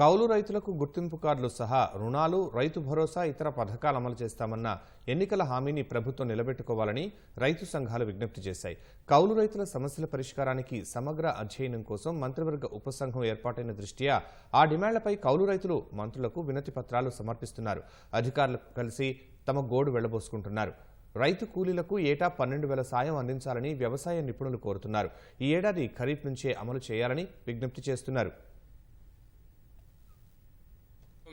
కౌలు రైతులకు గుర్తింపు కార్డులు సహా రుణాలు రైతు భరోసా ఇతర పథకాలు అమలు చేస్తామన్న ఎన్నికల హామీని ప్రభుత్వం నిలబెట్టుకోవాలని రైతు సంఘాలు విజ్ఞప్తి చేశాయి. కౌలు రైతుల సమస్యల పరిష్కారానికి సమగ్ర అధ్యయనం కోసం మంత్రివర్గ ఉపసంఘం ఏర్పాటైన దృష్ట్యా ఆ డిమాండ్లపై కౌలు రైతులు మంత్రులకు వినతి పత్రాలు సమర్పిస్తున్నారు. అధికారులు కలిసి తమ గోడు వెళ్ళబోసుకుంటున్నారు రైతు కూలీలకు ఏటా పన్నెండు వేల సాయం అందించాలని వ్యవసాయ నిపుణులు కోరుతున్నారు. ఈ ఏడాది ఖరీఫ్ నుంచే అమలు చేయాలని విజ్ఞప్తి చేస్తున్నారు.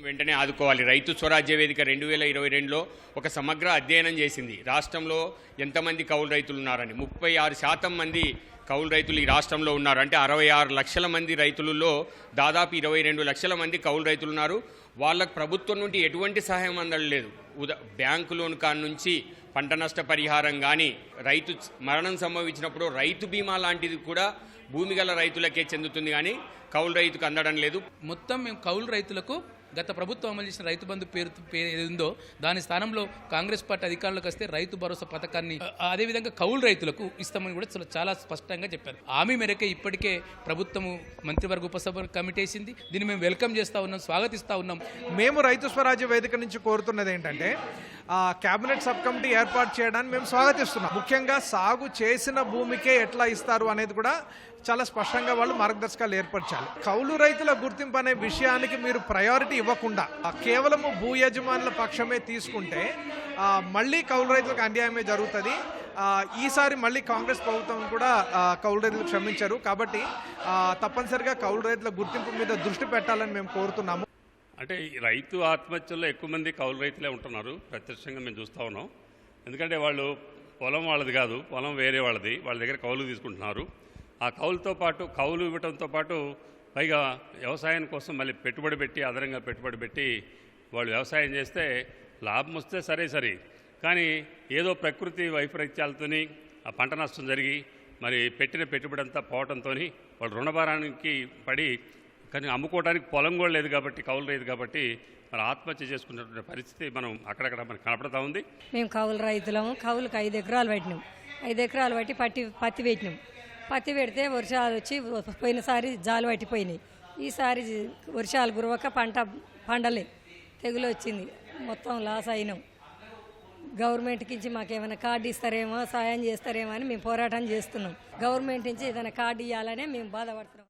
వెంటనే ఆదుకోవాలి. రైతు స్వరాజ్య వేదిక రెండు వేల ఇరవై రెండులో ఒక సమగ్ర అధ్యయనం చేసింది. రాష్ట్రంలో ఎంతమంది కౌలు రైతులు ఉన్నారని ముప్పై ఆరు శాతం మంది కౌలు రైతులు ఈ రాష్ట్రంలో ఉన్నారు. అంటే అరవై ఆరు లక్షల మంది రైతులలో దాదాపు ఇరవై రెండు లక్షల మంది కౌలు రైతులు ఉన్నారు వాళ్ళకు ప్రభుత్వం నుండి ఎటువంటి సహాయం అందలేదు ఉదా బ్యాంకు లోన్ కాడ నుంచి పంట నష్ట పరిహారం కానీ రైతు మరణం సంభవించినప్పుడు రైతు బీమా లాంటిది కూడా భూమి గల రైతులకే చెందుతుంది కానీ కౌలు రైతుకు అందడం లేదు. మొత్తం మేము కౌలు రైతులకు గత ప్రభుత్వం అమలు చేసిన రైతు బంధు పేరు పేరు ఏది ఉందో దాని స్థానంలో కాంగ్రెస్ పార్టీ అధికారంలోకి వస్తే రైతు భరోసా పథకాన్ని అదేవిధంగా కౌలు రైతులకు ఇస్తామని కూడా చాలా- చాలా స్పష్టంగా చెప్పారు. హామీ మేరకే ఇప్పటికే ప్రభుత్వము మంత్రివర్గ ఉపసభ కమిటీ వేసింది. దీన్ని మేము వెల్కమ్ చేస్తా ఉన్నాం స్వాగతిస్తా ఉన్నాం. మేము రైతు స్వరాజ్య వేదిక నుంచి కోరుతున్నది ఏంటంటే ఆ, కేబినెట్ సబ్ కమిటీ ఏర్పాటు చేయడాన్ని మేము స్వాగతిస్తున్నాం. ముఖ్యంగా సాగు చేసిన భూమికే ఎట్లా ఇస్తారు అనేది కూడా చాలా స్పష్టంగా వాళ్ళు మార్గదర్శకాలు ఏర్పరచాలి కౌలు రైతుల గుర్తింపు అనే విషయానికి మీరు ప్రయారిటీ ఇవ్వకుండా కేవలము భూ యజమానుల పక్షమే తీసుకుంటే మళ్ళీ కౌలు రైతులకు అన్యాయమే జరుగుతుంది. ఈసారి మళ్ళీ కాంగ్రెస్ ప్రభుత్వం కూడా కౌలు రైతులు క్షమించారు. కాబట్టి తప్పనిసరిగా కౌలు రైతుల గుర్తింపు మీద దృష్టి పెట్టాలని మేము కోరుతున్నాము. అంటే రైతు ఆత్మహత్యల్లో ఎక్కువ మంది కౌలు రైతులే ఉంటున్నారు. ప్రత్యక్షంగా మేము చూస్తూ ఉన్నాం. ఎందుకంటే వాళ్ళు పొలం వాళ్ళది కాదు పొలం వేరే వాళ్ళది. వాళ్ళ దగ్గర కౌలు తీసుకుంటున్నారు. ఆ కౌలుతో పాటు కౌలు ఇవ్వడంతో పాటు పైగా వ్యవసాయం కోసం మళ్ళీ పెట్టుబడి పెట్టి అదనంగా పెట్టుబడి పెట్టి వాళ్ళు వ్యవసాయం చేస్తే లాభం వస్తే సరే సరే. కానీ ఏదో ప్రకృతి వైపరీత్యాలతోని ఆ పంట నష్టం జరిగి మరి పెట్టిన పెట్టుబడి అంతా పోవడంతో వాళ్ళు రుణభారానికి పడి కానీ అమ్ముకోవడానికి పొలం కూడా లేదు కాబట్టి కౌలు లేదు కాబట్టి మరి ఆత్మహత్య చేసుకున్నటువంటి పరిస్థితి మనం అక్కడక్కడ మనకు కనపడతా ఉంది. మేము కౌలు రైతులము కౌలుకు ఐదు ఎకరాలు పెట్టినాం. ఐదు ఎకరాలు పట్టి పట్టి పత్తి పెట్టినాం. పత్తి పెడితే వర్షాలు వచ్చి పోయినసారి జాలు పట్టిపోయినాయి. ఈసారి వర్షాలు గురవక పంట పండలే. తెగులు వచ్చింది. మొత్తం లాస్ అయినాం. గవర్నమెంట్కి నుంచి మాకు ఏమైనా కార్డు ఇస్తారేమో సాయం చేస్తారేమో అని మేము పోరాటం చేస్తున్నాం. గవర్నమెంట్ నుంచి ఏదైనా కార్డు ఇవ్వాలనే మేము బాధపడుతున్నాం.